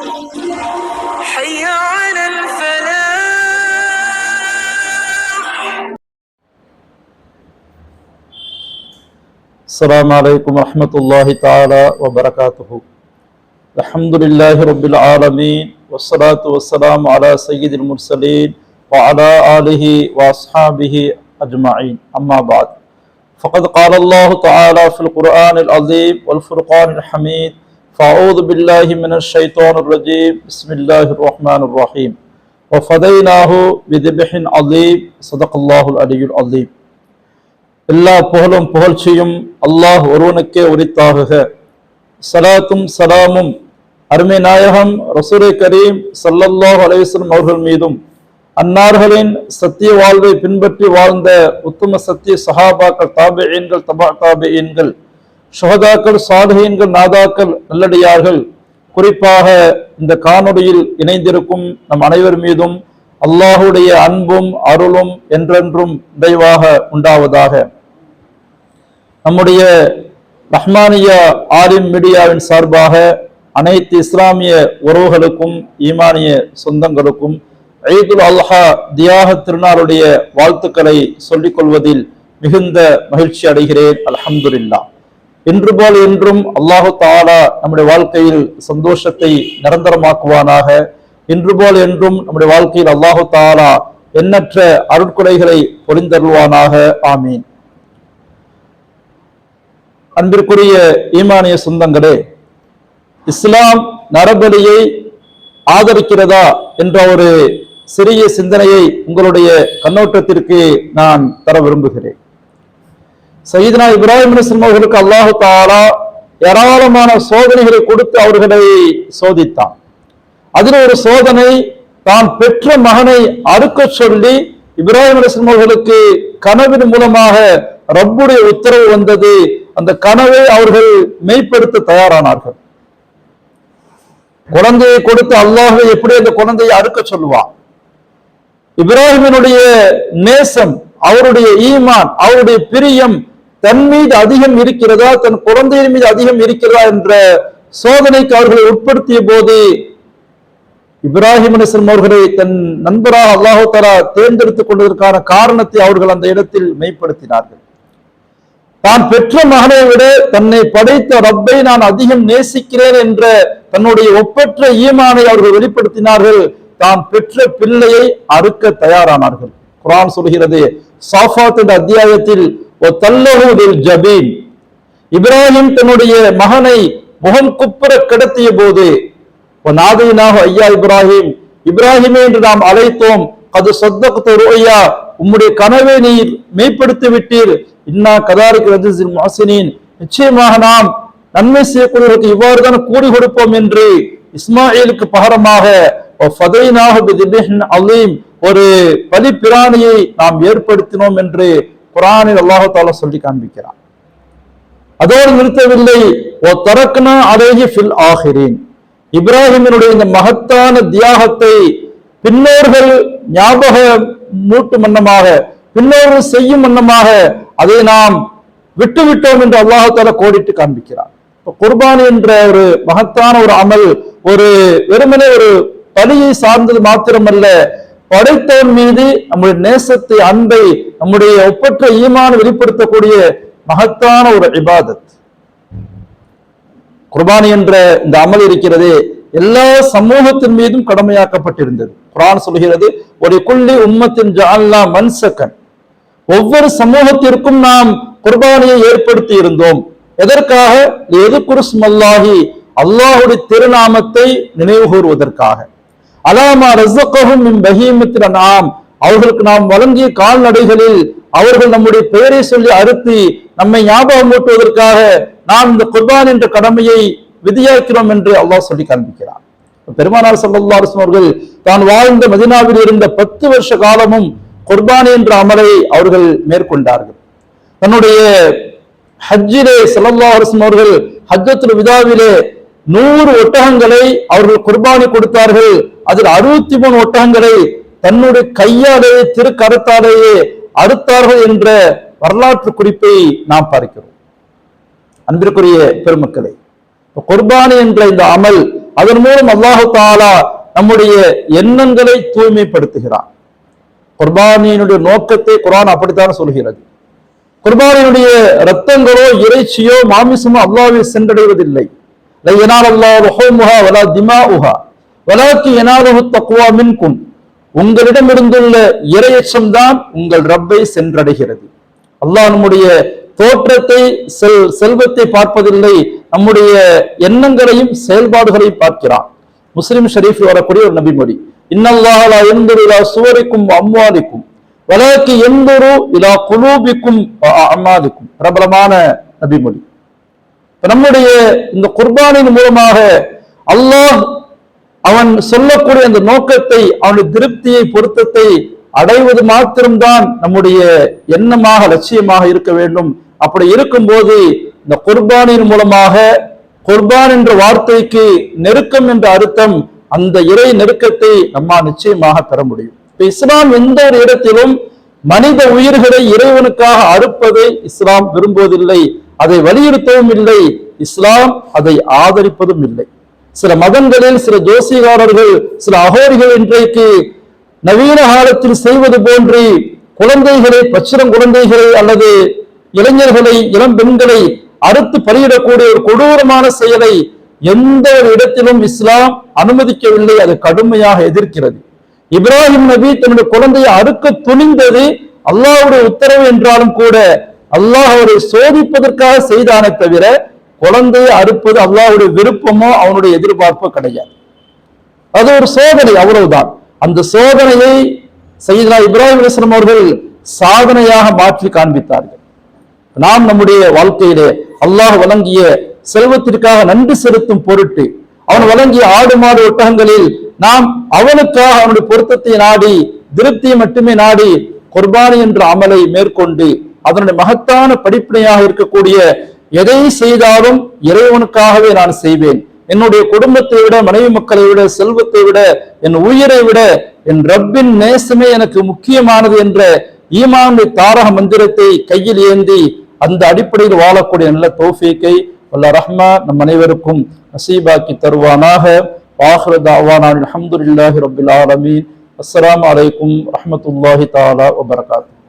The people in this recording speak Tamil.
حي على الفلاح. السلام عليكم ورحمة الله تعالى وبركاته. الحمد لله رب العالمين والصلاة والسلام على سيد المرسلين وعلى آله وأصحابه أجمعين. أما بعد فقد قال الله تعالى في القرآن العظيم والفرقان الحميد فأعوذ بالله من الشيطان الرجيم بسم الله الرحمن الرحيم وفديناه بذبح عظيم صدق الله العلي العظيم எல்லா புகழும் புகழ்ச்சியும் அல்லாஹ் ஒருவனுக்கே உரித்தாகுக சலாத்தும் சலாமும் அருமை நாயகம் ரசூலை கரீம் சல்லல்லாஹு அலைவசம் அவர்கள் மீதும் அன்னார்களின் சத்திய வாழ்வை பின்பற்றி வாழ்ந்த உத்தம சத்திய சஹாபாக்கள் தாபியன்கள் தபா தாபியன்கள் சுகதாக்கள் சாதகங்கள் நாதாக்கள் நல்லடியார்கள். குறிப்பாக இந்த காணொலியில் இணைந்திருக்கும் நம் அனைவர் மீதும் அல்லாஹுடைய அன்பும் அருளும் என்றென்றும் நிறைவாக உண்டாவதாக. நம்முடைய ரஹ்மானியா ஆலிம் மீடியாவின் சார்பாக அனைத்து இஸ்லாமிய உறவுகளுக்கும் ஈமானிய சொந்தங்களுக்கும் ஐதுல் அல்ஹா தியாக திருநாளுடைய வாழ்த்துக்களை சொல்லிக் கொள்வதில் மிகுந்த மகிழ்ச்சி அடைகிறேன். அல்ஹம்துலில்லா. என்று போல் என்றும் அல்லாஹு தாலா நம்முடைய வாழ்க்கையில் சந்தோஷத்தை நிரந்தரமாக்குவானாக. இன்று போல் என்றும் நம்முடைய வாழ்க்கையில் அல்லாஹு தாலா எண்ணற்ற அருட்கொடைகளை பொறிந்தருள்வானாக ஆமீன். அன்பிற்குரிய ஈமானிய சொந்தங்களே இஸ்லாம் நரபலியை ஆதரிக்கிறதா என்ற ஒரு சிறிய சிந்தனையை உங்களுடைய கண்ணோட்டத்திற்கு நான் தர விரும்புகிறேன். சையத்னா இப்ராஹிம் அலிஸ்லாம் அவர்களுக்கு அல்லாஹு தாலா ஏராளமான சோதனைகளை கொடுத்து அவர்களை சோதித்தான். அதில் ஒரு சோதனை தான் பெற்ற மகனை அறுக்க சொல்லி இப்ராஹிம் அலிஸ்லாம் அவர்களுக்கு கனவின் மூலமாக ரப்புடைய உத்தரவு வந்தது. அந்த கனவை அவர்கள் மெய்ப்படுத்த தயாரானார்கள். குழந்தையை கொடுத்து அல்லாஹை எப்படி அந்த குழந்தையை அறுக்க சொல்லுவான்? இப்ராஹிமினுடைய நேசம் அவருடைய ஈமான் அவருடைய பிரியம் தன் மீது அதிகம் இருக்கிறதா தன் குழந்தையின் மீது அதிகம் இருக்கிறதா என்ற சோதனைக்கு அவர்களை உட்படுத்திய போது இப்ராஹிம் அலிஸ்லம் அவர்களை தன் நண்பராக அல்லாஹு தலா தேர்ந்தெடுத்துக் கொண்டதற்கான காரணத்தை அவர்கள் அந்த இடத்தில் மெய்ப்படுத்தினார்கள். தான் பெற்ற மகனை விட தன்னை படைத்த ரப்பை நான் அதிகம் நேசிக்கிறேன் என்ற தன்னுடைய ஒப்பற்ற ஈமானை அவர்கள் வெளிப்படுத்தினார்கள். தான் பெற்ற பிள்ளையை அறுக்க தயாரானார்கள். குரான் சொல்கிறது சாஃபாத் என்ற அத்தியாயத்தில் ஜபீன் இப்ராஹிம் தன்னுடைய மகனை முகம் குப்புற கிடத்திய போது நாதையினாக ஐயா இப்ராஹிம் இப்ராஹிமே என்று நாம் அழைத்தோம். அது சொத்தகத்து ஐயா உம்முடைய கனவை நீர் மெய்ப்படுத்தி விட்டீர். இன்னா கதாரிக்கு ரஜிசில் மாசினின் நிச்சயமாக நாம் நன்மை செய்யக்கூடியவர்களுக்கு இவ்வாறு தான் கூறி கொடுப்போம் என்று இஸ்மாயிலுக்கு பகரமாக அலீம். ஒரு பலி பிராணியை நாம் ஏற்படுத்தினோம் என்று குரானில் அல்லாஹால சொல்லி காண்பிக்கிறான். அதோடு நிறுத்தவில்லை. ஓ தரக்குனா அலேஹி ஃபில் ஆகிறேன் இப்ராஹிமினுடைய இந்த மகத்தான தியாகத்தை பின்னோர்கள் ஞாபக மூட்டு மன்னமாக பின்னோர்கள் செய்யும் வண்ணமாக அதை நாம் விட்டு விட்டோம் என்று அல்லாஹால கோடிட்டு காண்பிக்கிறார் குர்பானி என்ற ஒரு மகத்தான ஒரு அமல் ஒரு வெறுமனே ஒரு பலியை சார்ந்தது மாத்திரமல்ல படைத்தவன் மீது நம்முடைய நேசத்தை அன்பை நம்முடைய ஒப்பற்ற ஈமான வெளிப்படுத்தக்கூடிய மகத்தான ஒரு இபாதத். குர்பானி என்ற இந்த அமல் இருக்கிறது எல்லா சமூகத்தின் மீதும் கடமையாக்கப்பட்டிருந்தது. குரான் சொல்கிறது ஒரு குள்ளி உம்மத்தின் ஜால்லா மன்சக்கன் ஒவ்வொரு சமூகத்திற்கும் நாம் குர்பானியை ஏற்படுத்தி இருந்தோம். எதற்காக? எது குருஸ்மல்லாஹி அல்லாஹுடைய திருநாமத்தை நினைவு கூறுவதற்காக அலாமா ரசகவும் நாம் அவர்களுக்கு நாம் வழங்கிய கால்நடைகளில் அவர்கள் நம்முடைய பெயரை சொல்லி அறுத்தி நம்மை ஞாபகம் ஊட்டுவதற்காக நாம் இந்த குர்பான் என்ற கடமையை விதியாக்கிறோம் என்று அல்லாஹ் சொல்லி காண்பிக்கிறார் பெருமானார் சல்லா அவர்கள் தான் வாழ்ந்த மதினாவில் இருந்த பத்து வருஷ காலமும் குர்பானி என்ற அமலை அவர்கள் மேற்கொண்டார்கள். தன்னுடைய ஹஜ்ஜிலே சல்லா அரசன் அவர்கள் ஹஜ்ஜத்துல விதாவிலே நூறு ஒட்டகங்களை அவர்கள் குர்பானி கொடுத்தார்கள். அதில் அறுபத்தி மூணு ஒட்டகங்களை தன்னுடைய கையாலேயே திருக்கரத்தாலேயே அறுத்தார்கள் என்ற வரலாற்று குறிப்பை நாம் பார்க்கிறோம். அன்பிற்குரிய பெருமக்களை குர்பானி என்ற இந்த அமல் அதன் மூலம் அல்லாஹு தாலா நம்முடைய எண்ணங்களை தூய்மைப்படுத்துகிறான். குர்பானியினுடைய நோக்கத்தை குரான் அப்படித்தான் சொல்கிறது. குர்பானியினுடைய ரத்தங்களோ இறைச்சியோ மாமிசமோ அல்லாவை சென்றடைவதில்லை. எனால் அல்லாஹ் ஹோமுஹா வலா திமாஉஹா. வலாக்கு எனாலுஹு தக்குவா மின்கும் உங்களிடமிருந்துள்ள இரையச்சம் தான் உங்கள் ரப்பை சென்றடைகிறது. அல்லாஹ் நம்முடைய தோற்றத்தை செல் செல்வத்தை பார்ப்பதில்லை நம்முடைய எண்ணங்களையும் செயல்பாடுகளையும் பார்க்கிறான். முஸ்லிம் ஷரீஃப் வரக்கூடிய ஒரு நபிமொழி இன்னல்லாஹலா எந்தொரு இலா சுவரிக்கும் அம்வாலிக்கும் வலாக்கி எந்தொரு இலா குலூபிக்கும் அம்மாதிக்கும் பிரபலமான நபிமொழி. நம்முடைய இந்த குர்பானின் மூலமாக அல்லாஹ் அவன் சொல்லக்கூடிய அந்த நோக்கத்தை அவனுடைய திருப்தியை பொருத்தத்தை அடைவது மாத்திரம்தான் நம்முடைய எண்ணமாக லட்சியமாக இருக்க வேண்டும். அப்படி இருக்கும்போது இந்த குர்பானின் மூலமாக குர்பான் என்ற வார்த்தைக்கு நெருக்கம் என்ற அர்த்தம் அந்த இறை நெருக்கத்தை நம்மால் நிச்சயமாக பெற முடியும். இப்ப இஸ்லாம் எந்த ஒரு இடத்திலும் மனித உயிர்களை இறைவனுக்காக அறுப்பதை இஸ்லாம் விரும்புவதில்லை. அதை வலியுறுத்தவும் இல்லை. இஸ்லாம் அதை ஆதரிப்பதும் இல்லை. சில மதங்களில் சில ஜோசிகாரர்கள் சில அகோரிகள் இன்றைக்கு நவீன காலத்தில் செய்வது போன்று குழந்தைகளை பச்சிரம் குழந்தைகளை அல்லது இளைஞர்களை இளம் பெண்களை அறுத்து பலியிடக்கூடிய ஒரு கொடூரமான செயலை எந்த ஒரு இடத்திலும் இஸ்லாம் அனுமதிக்கவில்லை. அது கடுமையாக எதிர்க்கிறது. இப்ராஹிம் நபி தன்னுடைய குழந்தையை அறுக்க துணிந்தது அல்லாஹுடைய உத்தரவு என்றாலும் கூட அல்லாஹ் அவரை சோதிப்பதற்காக செய்தானே தவிர குழந்தையை அறுப்பது அல்லாவுடைய விருப்பமோ அவனுடைய எதிர்பார்ப்போ கிடையாது. அது ஒரு சோதனை அவ்வளவுதான். அந்த சோதனையை செய்தா இப்ராஹிம் அலிஸ்லாம் அவர்கள் சாதனையாக மாற்றி காண்பித்தார்கள். நாம் நம்முடைய வாழ்க்கையிலே அல்லாஹ் வழங்கிய செல்வத்திற்காக நன்றி செலுத்தும் பொருட்டு அவன் வழங்கிய ஆடு மாடு ஒட்டகங்களில் நாம் அவனுக்காக அவனுடைய பொருத்தத்தை நாடி திருப்தியை மட்டுமே நாடி குர்பானி என்ற அமலை மேற்கொண்டு அதனுடைய மகத்தான படிப்பினையாக இருக்கக்கூடிய எதை செய்தாலும் இறைவனுக்காகவே நான் செய்வேன். என்னுடைய குடும்பத்தை விட மனைவி மக்களை விட செல்வத்தை விட என் உயிரை விட என் ரப்பின் நேசமே எனக்கு முக்கியமானது என்ற ஈமானுடைய தாரக மந்திரத்தை கையில் ஏந்தி அந்த அடிப்படையில் வாழக்கூடிய நல்ல தோஃபீக்கை வல்ல ரஹ்மா நம் அனைவருக்கும் நசீபாக்கி தருவானாக. வாஹ்ர தாவானான் இல்லாஹி அப்திலா ஆலமீன். அஸ்லாம் அலைக்கும் ரஹமத்துல்லாஹி தாலா வபரகாத்துஹு